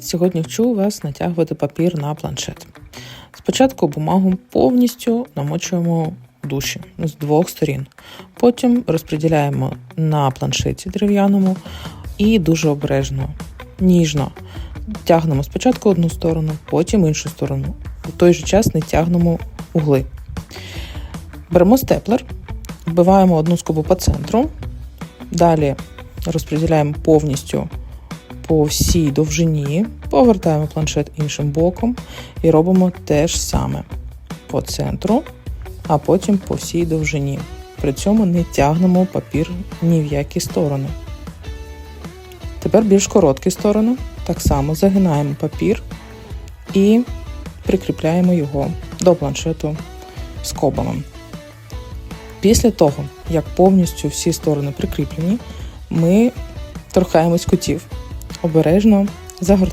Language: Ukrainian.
Сьогодні вчу вас натягувати папір на планшет. Спочатку бумагу повністю намочуємо в душі з двох сторін. Потім розподіляємо на планшеті дерев'яному і дуже обережно, ніжно тягнемо спочатку одну сторону, потім іншу сторону. У той же час не тягнемо угли. Беремо степлер, вбиваємо одну скобу по центру, далі розподіляємо повністю по всій довжині, повертаємо планшет іншим боком і робимо те ж саме по центру, а потім по всій довжині. При цьому не тягнемо папір ні в які сторони. Тепер більш короткі сторони. Так само загинаємо папір і прикріпляємо його до планшету скобами. Після того, як повністю всі сторони прикріплені, ми торкаємось кутів обережно загор-